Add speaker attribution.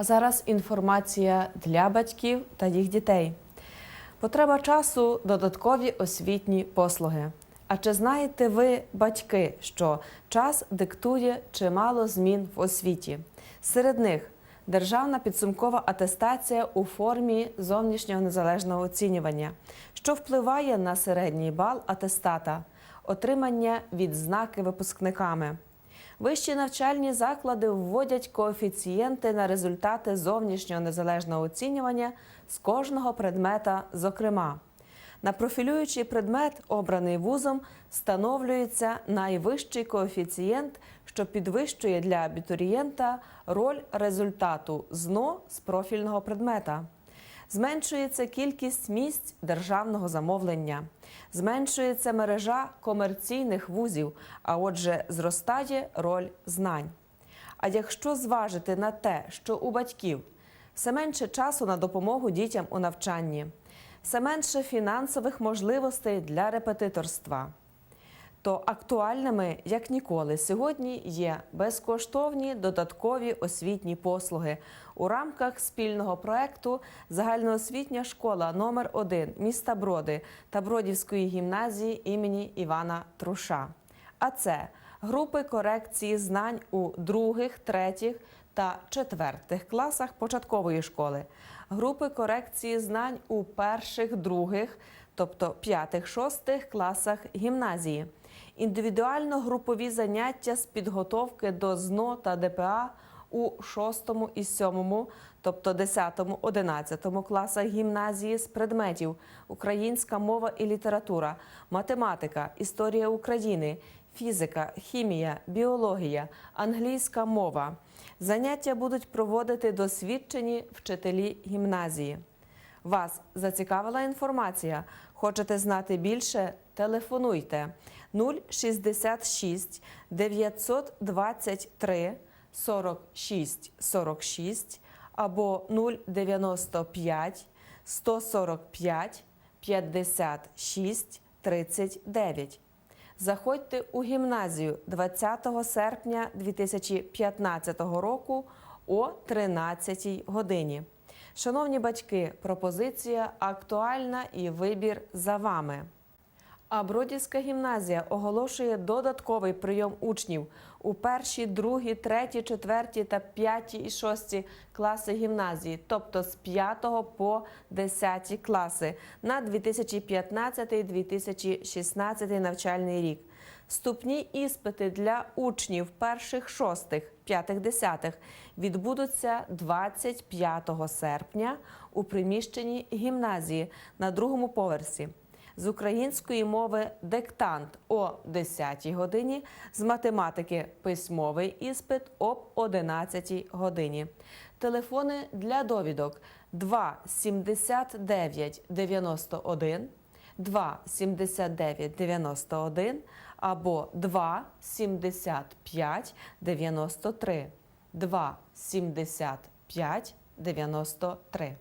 Speaker 1: А зараз інформація для батьків та їх дітей. Потреба часу додаткові освітні послуги. А чи знаєте ви, батьки, що час диктує чимало змін в освіті? Серед них державна підсумкова атестація у формі зовнішнього незалежного оцінювання, що впливає на середній бал атестата, отримання відзнаки випускниками. Вищі навчальні заклади вводять коефіцієнти на результати зовнішнього незалежного оцінювання з кожного предмета, зокрема. На профілюючий предмет, обраний вузом, встановлюється найвищий коефіцієнт, що підвищує для абітурієнта роль результату ЗНО з профільного предмета. Зменшується кількість місць державного замовлення, зменшується мережа комерційних вузів, а отже, зростає роль знань. А якщо зважити на те, що у батьків все менше часу на допомогу дітям у навчанні, все менше фінансових можливостей для репетиторства, то актуальними як ніколи. Сьогодні є безкоштовні додаткові освітні послуги. У рамках спільного проекту Загальноосвітня школа номер 1 міста Броди та Бродівської гімназії імені Івана Труша. А це групи корекції знань у других, третіх та четвертих класах початкової школи, групи корекції знань у перших, других, тобто п'ятих, шостих класах гімназії, індивідуально-групові заняття з підготовки до ЗНО та ДПА у 6 і 7, тобто 10, 11 класах гімназії з предметів українська мова і література, математика, історія України, фізика, хімія, біологія, англійська мова. Заняття будуть проводити досвідчені вчителі гімназії. Вас зацікавила інформація? Хочете знати більше? Телефонуйте 066 923 46 46 або 095 145 56 39. Заходьте у гімназію 20 серпня 2015 року о 13 годині. Шановні батьки, пропозиція актуальна і вибір за вами. А Бродівська гімназія оголошує додатковий прийом учнів у перші, другі, треті, четверті та п'яті і шості класи гімназії, тобто з 5 по 10 класи на 2015-2016 навчальний рік. Вступні іспити для учнів перших шостих, п'ятих, десятих відбудуться 25 серпня у приміщенні гімназії на другому поверсі. З української мови диктант о 10 годині, з математики письмовий іспит об 11 годині. Телефони для довідок 2 79 91 2 79 91 або 2 75 93 2 75 93.